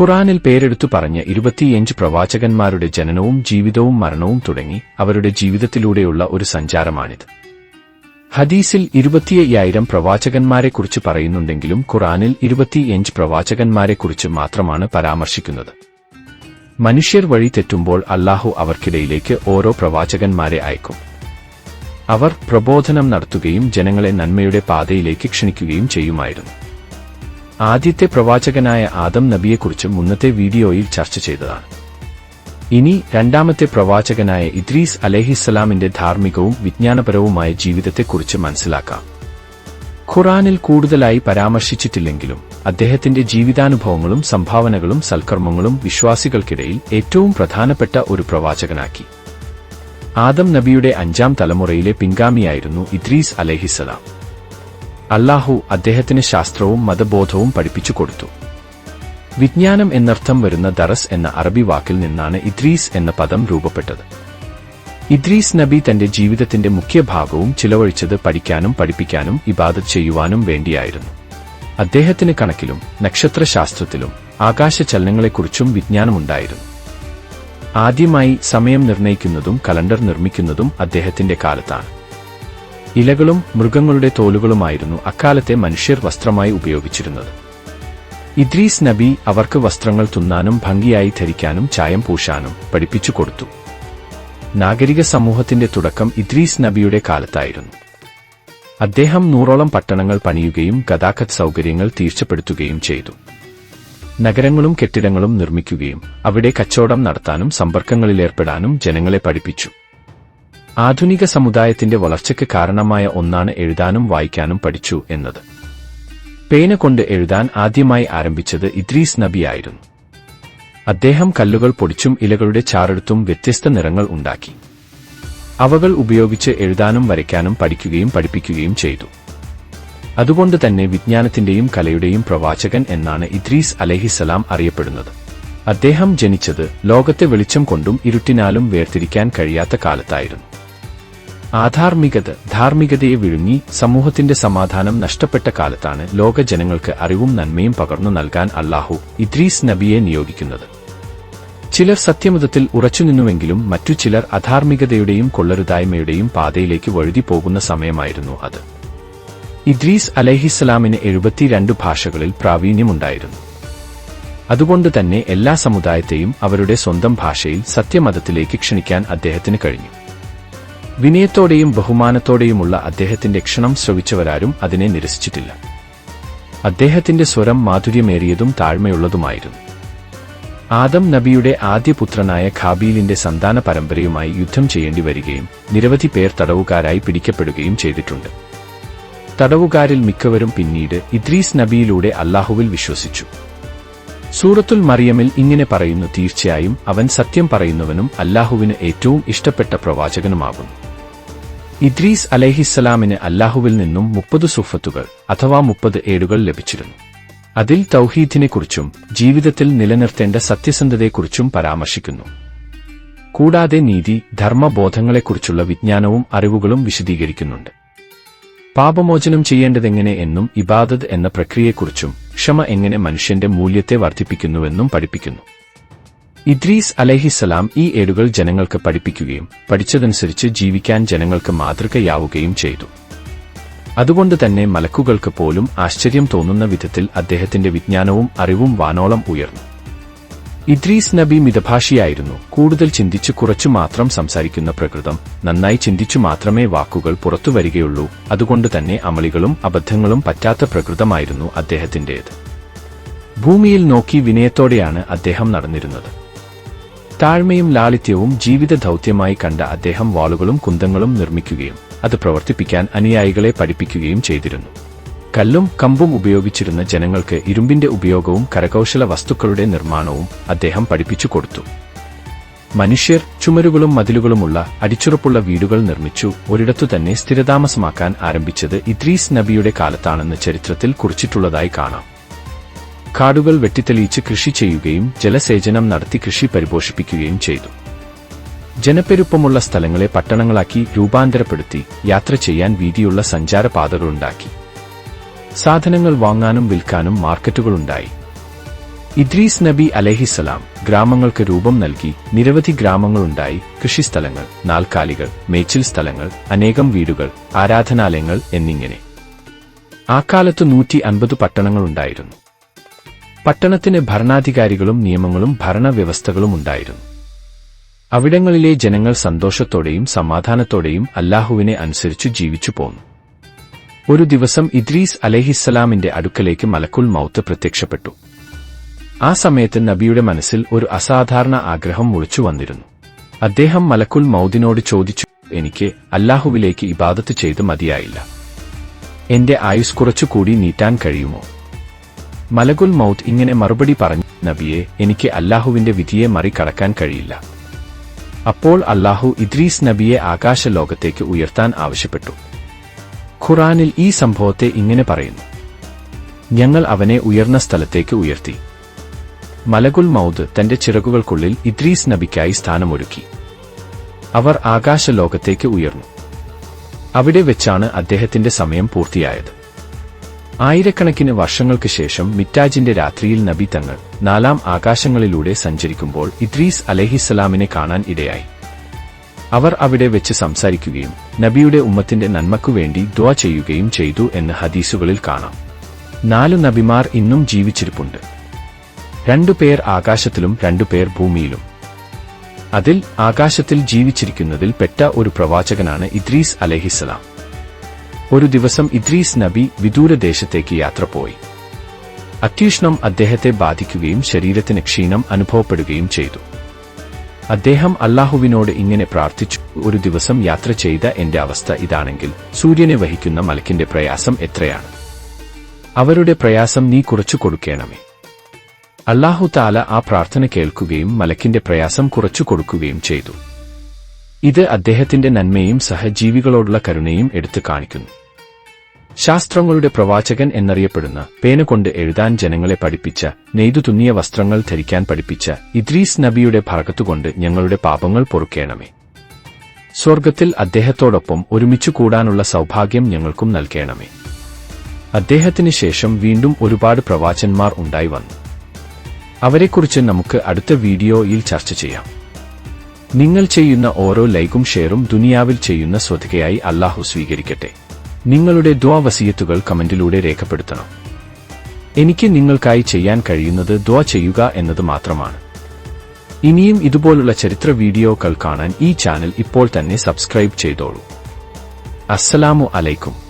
ഖുറാനിൽ പേരെടുത്തു പറഞ്ഞ ഇരുപത്തിയഞ്ച് പ്രവാചകന്മാരുടെ ജനനവും ജീവിതവും മരണവും തുടങ്ങി അവരുടെ ജീവിതത്തിലൂടെയുള്ള ഒരു സഞ്ചാരമാണിത്. ഹദീസിൽ ഇരുപത്തിയ്യായിരം പ്രവാചകന്മാരെക്കുറിച്ച് പറയുന്നുണ്ടെങ്കിലും ഖുറാനിൽ ഇരുപത്തിയഞ്ച് പ്രവാചകന്മാരെക്കുറിച്ച് മാത്രമാണ് പരാമർശിക്കുന്നത്. മനുഷ്യർ വഴി തെറ്റുമ്പോൾ അല്ലാഹു അവർക്കിടയിലേക്ക് ഓരോ പ്രവാചകന്മാരെ അയക്കും. അവർ പ്രബോധനം നടത്തുകയും ജനങ്ങളെ നന്മയുടെ പാതയിലേക്ക് ക്ഷണിക്കുകയും ചെയ്യുമായിരുന്നു. ആദ്യത്തെ പ്രവാചകനായ ആദം നബിയെക്കുറിച്ച് മുന്നത്തെ വീഡിയോയിൽ ചർച്ച ചെയ്തതാണ്. ഇനി രണ്ടാമത്തെ പ്രവാചകനായ ഇദ്രീസ് അലഹിസ്സലാമിന്റെ ധാർമ്മികവും വിജ്ഞാനപരവുമായ ജീവിതത്തെക്കുറിച്ച് മനസ്സിലാക്കാം. ഖുറാനിൽ കൂടുതലായി പരാമർശിച്ചിട്ടില്ലെങ്കിലും അദ്ദേഹത്തിന്റെ ജീവിതാനുഭവങ്ങളും സംഭാവനകളും സൽക്കർമ്മങ്ങളും വിശ്വാസികൾക്കിടയിൽ ഏറ്റവും പ്രധാനപ്പെട്ട ഒരു പ്രവാചകനാക്കി. ആദം നബിയുടെ അഞ്ചാം തലമുറയിലെ പിൻഗാമിയായിരുന്നു ഇദ്രീസ് അലഹിസലാം അല്ലാഹു അദ്ദേഹത്തിന് ശാസ്ത്രവും മതബോധവും പഠിപ്പിച്ചു കൊടുത്തു. വിജ്ഞാനം എന്നർത്ഥം വരുന്ന ദറസ് എന്ന അറബി വാക്കിൽ നിന്നാണ് ഇദ്രീസ് എന്ന പദം രൂപപ്പെട്ടത്. ഇദ്രീസ് നബി തന്റെ ജീവിതത്തിന്റെ മുഖ്യഭാഗവും ചിലവഴിച്ചത് പഠിക്കാനും പഠിപ്പിക്കാനും ഇബാദത്ത് ചെയ്യുവാനും വേണ്ടിയായിരുന്നു. അദ്ദേഹത്തിന് കണക്കിലും നക്ഷത്രശാസ്ത്രത്തിലും ആകാശചലനങ്ങളെക്കുറിച്ചും വിജ്ഞാനമുണ്ടായിരുന്നു. ആദ്യമായി സമയം നിർണയിക്കുന്നതും കലണ്ടർ നിർമ്മിക്കുന്നതും അദ്ദേഹത്തിന്റെ കാലത്താണ്. ഇലകളും മൃഗങ്ങളുടെ തോലുകളുമായിരുന്നു അക്കാലത്തെ മനുഷ്യർ വസ്ത്രമായി ഉപയോഗിച്ചിരുന്നത്. ഇദ്രീസ് നബി അവർക്ക് വസ്ത്രങ്ങൾ തുന്നാനും ഭംഗിയായി ധരിക്കാനും ചായം പൂശാനും പഠിപ്പിച്ചു കൊടുത്തു. നാഗരിക സമൂഹത്തിന്റെ തുടക്കം ഇദ്രീസ് നബിയുടെ കാലത്തായിരുന്നു. അദ്ദേഹം നൂറോളം പട്ടണങ്ങൾ പണിയുകയും ഗതാഗത സൗകര്യങ്ങൾ തീർച്ചപ്പെടുത്തുകയും ചെയ്തു. നഗരങ്ങളും കെട്ടിടങ്ങളും നിർമ്മിക്കുകയും അവിടെ കച്ചവടം നടത്താനും സമ്പർക്കങ്ങളിലേർപ്പെടാനും ജനങ്ങളെ പഠിപ്പിച്ചു. ആധുനിക സമുദായത്തിന്റെ വളർച്ചയ്ക്ക് കാരണമായ ഒന്നാണ് എഴുതാനും വായിക്കാനും പഠിച്ചു എന്നത്. പേന കൊണ്ട് എഴുതാൻ ആദ്യമായി ആരംഭിച്ചത് ഇദ്രീസ് നബിയായിരുന്നു അദ്ദേഹം കല്ലുകൾ പൊടിച്ചും ഇലകളുടെ ചാറെടുത്തും വ്യത്യസ്ത നിറങ്ങൾ ഉണ്ടാക്കി. അവകൾ ഉപയോഗിച്ച് എഴുതാനും വരയ്ക്കാനും പഠിക്കുകയും പഠിപ്പിക്കുകയും ചെയ്തു. അതുകൊണ്ട് തന്നെ വിജ്ഞാനത്തിന്റെയും കലയുടെയും പ്രവാചകൻ എന്നാണ് ഇദ്രീസ് അലഹിസലാം അറിയപ്പെടുന്നത്. അദ്ദേഹം ജനിച്ചത് ലോകത്തെ വെളിച്ചം കൊണ്ടും ഇരുട്ടിനാലും വേർതിരിക്കാൻ കഴിയാത്ത കാലത്തായിരുന്നു. ആധാർമികത ധാർമ്മികതയെ വിഴുങ്ങി സമൂഹത്തിന്റെ സമാധാനം നഷ്ടപ്പെട്ട കാലത്താണ് ലോക ജനങ്ങൾക്ക് അറിവും നന്മയും പകർന്നു നൽകാൻ അള്ളാഹു ഇദ്രീസ് നബിയെ നിയോഗിക്കുന്നത്. ചിലർ സത്യമതത്തിൽ ഉറച്ചുനിന്നുവെങ്കിലും മറ്റു ചിലർ അധാർമികതയുടെയും കൊള്ളരുതായ്മയുടെയും പാതയിലേക്ക് വഴുതി പോകുന്ന സമയമായിരുന്നു അത്. ഇദ്രീസ് അലഹിസ്സലാമിന് എഴുപത്തിരണ്ട് ഭാഷകളിൽ പ്രാവീണ്യമുണ്ടായിരുന്നു. അതുകൊണ്ട് തന്നെ എല്ലാ സമുദായത്തെയും അവരുടെ സ്വന്തം ഭാഷയിൽ സത്യമതത്തിലേക്ക് ക്ഷണിക്കാൻ അദ്ദേഹത്തിന് കഴിഞ്ഞു. വിനയത്തോടെയും ബഹുമാനത്തോടെയുമുള്ള അദ്ദേഹത്തിന്റെ ക്ഷണം ശ്രവിച്ചവരാരും അതിനെ നിരസിച്ചിട്ടില്ല. അദ്ദേഹത്തിന്റെ സ്വരം മാധുര്യമേറിയതും താഴ്മയുള്ളതുമായിരുന്നു. ആദം നബിയുടെ ആദ്യ പുത്രനായ ഖാബീലിന്റെ സന്താന പരമ്പരയുമായി യുദ്ധം ചെയ്യേണ്ടി വരികയും നിരവധി പേർ തടവുകാരായി പിടിക്കപ്പെടുകയും ചെയ്തിട്ടുണ്ട്. തടവുകാരിൽ മിക്കവരും പിന്നീട് ഇദ്രീസ് നബിയിലൂടെ അല്ലാഹുവിൽ വിശ്വസിച്ചു. സൂറത്തുൽ മറിയമിൽ ഇങ്ങനെ പറയുന്നു തീർച്ചയായും അവൻ സത്യം പറയുന്നവനും അല്ലാഹുവിന് ഏറ്റവും ഇഷ്ടപ്പെട്ട പ്രവാചകനുമാകുന്നു. ഇദ്രീസ് അലഹിസ്സലാമിന് അല്ലാഹുവിൽ നിന്നും മുപ്പത് സുഫത്തുകൾ അഥവാ മുപ്പത് ഏടുകൾ ലഭിച്ചിരുന്നു. അതിൽ തൗഹീദിനെക്കുറിച്ചും ജീവിതത്തിൽ നിലനിർത്തേണ്ട സത്യസന്ധതയെക്കുറിച്ചും പരാമർശിക്കുന്നു. കൂടാതെ നീതി ധർമ്മബോധങ്ങളെക്കുറിച്ചുള്ള വിജ്ഞാനവും അറിവുകളും വിശദീകരിക്കുന്നുണ്ട്. പാപമോചനം ചെയ്യേണ്ടതെങ്ങനെ എന്നും ഇബാദത് എന്ന പ്രക്രിയയെക്കുറിച്ചും ക്ഷമ എങ്ങനെ മനുഷ്യന്റെ മൂല്യത്തെ വർദ്ധിപ്പിക്കുന്നുവെന്നും പഠിപ്പിക്കുന്നു. ഇദ്രീസ് അലഹിസലാം ഈ ഏടുകൾ ജനങ്ങൾക്ക് പഠിപ്പിക്കുകയും പഠിച്ചതനുസരിച്ച് ജീവിക്കാൻ ജനങ്ങൾക്ക് മാതൃകയാവുകയും ചെയ്തു. അതുകൊണ്ട് തന്നെ മലക്കുകൾക്ക് പോലും ആശ്ചര്യം തോന്നുന്ന വിധത്തിൽ അദ്ദേഹത്തിന്റെ വിജ്ഞാനവും അറിവും വാനോളം ഉയർന്നു. ഇദ്രീസ് നബി മിതഭാഷിയായിരുന്നു. കൂടുതൽ ചിന്തിച്ചു കുറച്ചു മാത്രം സംസാരിക്കുന്ന പ്രകൃതം നന്നായി ചിന്തിച്ചു മാത്രമേ വാക്കുകൾ പുറത്തുവരികയുള്ളൂ അതുകൊണ്ട് തന്നെ അമളികളും അബദ്ധങ്ങളും പറ്റാത്ത പ്രകൃതമായിരുന്നു അദ്ദേഹത്തിന്റേത്. ഭൂമിയിൽ നോക്കി വിനയത്തോടെയാണ് അദ്ദേഹം നടന്നിരുന്നത്. താഴ്മയും ലാളിത്യവും ജീവിത ദൗത്യമായി കണ്ട അദ്ദേഹം വാളുകളും കുന്തങ്ങളും നിർമ്മിക്കുകയും അത് പ്രവർത്തിപ്പിക്കാൻ അനുയായികളെ പഠിപ്പിക്കുകയും ചെയ്തിരുന്നു. കല്ലും കമ്പും ഉപയോഗിച്ചിരുന്ന ജനങ്ങൾക്ക് ഇരുമ്പിന്റെ ഉപയോഗവും കരകൗശല വസ്തുക്കളുടെ നിർമ്മാണവും അദ്ദേഹം പഠിപ്പിച്ചു കൊടുത്തു. മനുഷ്യർ ചുമരുകളും മതിലുകളുമുള്ള അടിച്ചുറപ്പുള്ള വീടുകൾ നിർമ്മിച്ചു ഒരിടത്തു തന്നെ സ്ഥിരതാമസമാക്കാൻ ആരംഭിച്ചത് ഇദ്രീസ് നബിയുടെ കാലത്താണെന്ന് ചരിത്രത്തിൽ കുറിച്ചിട്ടുള്ളതായി കാണാം. കാടുകൾ വെട്ടിത്തെളിയിച്ച് കൃഷി ചെയ്യുകയും ജലസേചനം നടത്തി കൃഷി പരിപോഷിപ്പിക്കുകയും ചെയ്തു. ജനപ്പെരുപ്പമുള്ള സ്ഥലങ്ങളെ പട്ടണങ്ങളാക്കി രൂപാന്തരപ്പെടുത്തി യാത്ര ചെയ്യാൻ വീതിയുള്ള സഞ്ചാരപാതകളുണ്ടാക്കി. സാധനങ്ങൾ വാങ്ങാനും വിൽക്കാനും മാർക്കറ്റുകളുണ്ടായി. ഇദ്രീസ് നബി അലഹിസലാം ഗ്രാമങ്ങൾക്ക് രൂപം നൽകി നിരവധി ഗ്രാമങ്ങളുണ്ടായി. കൃഷിസ്ഥലങ്ങൾ നാൽക്കാലികൾ മേച്ചിൽ സ്ഥലങ്ങൾ അനേകം വീടുകൾ ആരാധനാലയങ്ങൾ എന്നിങ്ങനെ. ആ കാലത്ത് നൂറ്റി അൻപത് പട്ടണങ്ങളുണ്ടായിരുന്നു. പട്ടണത്തിന് ഭരണാധികാരികളും നിയമങ്ങളും ഭരണവ്യവസ്ഥകളും ഉണ്ടായിരുന്നു. അവിടങ്ങളിലെ ജനങ്ങൾ സന്തോഷത്തോടെയും സമാധാനത്തോടെയും അല്ലാഹുവിനെ അനുസരിച്ചു ജീവിച്ചു പോന്നു. ഒരു ദിവസം ഇദ്രീസ് അലഹിസ്സലാമിന്റെ അടുക്കലേക്ക് മലക്കുൽ മൗത്ത് പ്രത്യക്ഷപ്പെട്ടു. ആ സമയത്ത് നബിയുടെ മനസ്സിൽ ഒരു അസാധാരണ ആഗ്രഹം മുളിച്ചു വന്നിരുന്നു. അദ്ദേഹം മലക്കുൽ മൗദിനോട് ചോദിച്ചു എനിക്ക് അല്ലാഹുവിലേക്ക് ഇബാദത്ത് ചെയ്ത് മതിയായില്ല. എന്റെ ആയുസ് കുറച്ചുകൂടി നീട്ടാൻ കഴിയുമോ? മലകുൽ മൗത്ത് ഇങ്ങനെ മറുപടി പറഞ്ഞു നബിയെ എനിക്ക് അല്ലാഹുവിന്റെ വിധിയെ മറികടക്കാൻ കഴിയില്ല. അപ്പോൾ അല്ലാഹു ഇദ്രീസ് നബിയെ ആകാശലോകത്തേക്ക് ഉയർത്താൻ ആവശ്യപ്പെട്ടു. ഖുറാനിൽ ഈ സംഭവത്തെ ഇങ്ങനെ പറയുന്നു. ഞങ്ങൾ അവനെ ഉയർന്ന സ്ഥലത്തേക്ക് ഉയർത്തി. മലകുൽ മൗദ് തന്റെ ചിറകുകൾക്കുള്ളിൽ ഇദ്രീസ് നബിക്കായി സ്ഥാനമൊരുക്കി. അവർ ആകാശലോകത്തേക്ക് ഉയർന്നു. അവിടെ വെച്ചാണ് അദ്ദേഹത്തിന്റെ സമയം പൂർത്തിയായത്. ആയിരക്കണക്കിന് വർഷങ്ങൾക്ക് ശേഷം മിറ്റാജിന്റെ രാത്രിയിൽ നബി തങ്ങൾ നാലാം ആകാശങ്ങളിലൂടെ സഞ്ചരിക്കുമ്പോൾ ഇദ്രീസ് അലഹിസ്സലാമിനെ കാണാൻ ഇടയായി. അവർ അവിടെ വെച്ച് സംസാരിക്കുകയും നബിയുടെ ഉമ്മത്തിന്റെ നന്മക്കുവേണ്ടി ദ ചെയ്യുകയും ചെയ്തു എന്ന് ഹദീസുകളിൽ കാണാം. നാലു നബിമാർ ഇന്നും ജീവിച്ചിരിപ്പുണ്ട്. രണ്ടുപേർ ആകാശത്തിലും രണ്ടുപേർ ഭൂമിയിലും. അതിൽ ആകാശത്തിൽ ജീവിച്ചിരിക്കുന്നതിൽ പെട്ട ഒരു പ്രവാചകനാണ് ഇദ്രീസ് അലഹിസലാം ഒരു ദിവസം ഇദ്രീസ് നബി വിദൂരദേശത്തേക്ക് യാത്ര പോയി. അത്യുഷ്ണം അദ്ദേഹത്തെ ബാധിക്കുകയും ശരീരത്തിന് ക്ഷീണം അനുഭവപ്പെടുകയും ചെയ്തു. അദ്ദേഹം അള്ളാഹുവിനോട് ഇങ്ങനെ പ്രാർത്ഥിച്ചു ഒരു ദിവസം യാത്ര ചെയ്ത എന്റെ അവസ്ഥ ഇതാണെങ്കിൽ സൂര്യനെ വഹിക്കുന്ന മലക്കിന്റെ പ്രയാസം എത്രയാണ്? അവരുടെ പ്രയാസം നീ കുറച്ചു കൊടുക്കണമേ. അല്ലാഹു താല ആ പ്രാർത്ഥന കേൾക്കുകയും മലക്കിന്റെ പ്രയാസം കുറച്ചു കൊടുക്കുകയും ചെയ്തു. ഇത് അദ്ദേഹത്തിന്റെ നന്മയും സഹജീവികളോടുള്ള കരുണയും എടുത്തു കാണിക്കുന്നു. ശാസ്ത്രങ്ങളുടെ പ്രവാചകൻ എന്നറിയപ്പെടുന്ന പേന കൊണ്ട് എഴുതാൻ ജനങ്ങളെ പഠിപ്പിച്ച നെയ്തു തുന്നിയ വസ്ത്രങ്ങൾ ധരിക്കാൻ പഠിപ്പിച്ച ഇദ്രീസ് നബിയുടെ ഭാഗത്തുകൊണ്ട് ഞങ്ങളുടെ പാപങ്ങൾ പൊറുക്കേണമേ. സ്വർഗത്തിൽ അദ്ദേഹത്തോടൊപ്പം ഒരുമിച്ചു കൂടാനുള്ള സൗഭാഗ്യം ഞങ്ങൾക്കും നൽകേണമേ. അദ്ദേഹത്തിന് ശേഷം വീണ്ടും ഒരുപാട് പ്രവാചന്മാർ ഉണ്ടായി വന്നു. അവരെക്കുറിച്ച് നമുക്ക് അടുത്ത വീഡിയോയിൽ ചർച്ച ചെയ്യാം. നിങ്ങൾ ചെയ്യുന്ന ഓരോ ലൈക്കും ഷെയറും ദുനിയാവിൽ ചെയ്യുന്ന സ്വതികയായി അല്ലാഹു സ്വീകരിക്കട്ടെ. നിങ്ങളുടെ ദ്വാവസീയത്തുകൾ കമന്റിലൂടെ രേഖപ്പെടുത്തണം. എനിക്ക് നിങ്ങൾക്കായി ചെയ്യാൻ കഴിയുന്നത് ദ്വാ ചെയ്യുക എന്നത് മാത്രമാണ്. ഇനിയും ഇതുപോലുള്ള ചരിത്ര വീഡിയോകൾ കാണാൻ ഈ ചാനൽ ഇപ്പോൾ തന്നെ സബ്സ്ക്രൈബ് ചെയ്തോളൂ. അസ്സലാമു അലൈക്കും.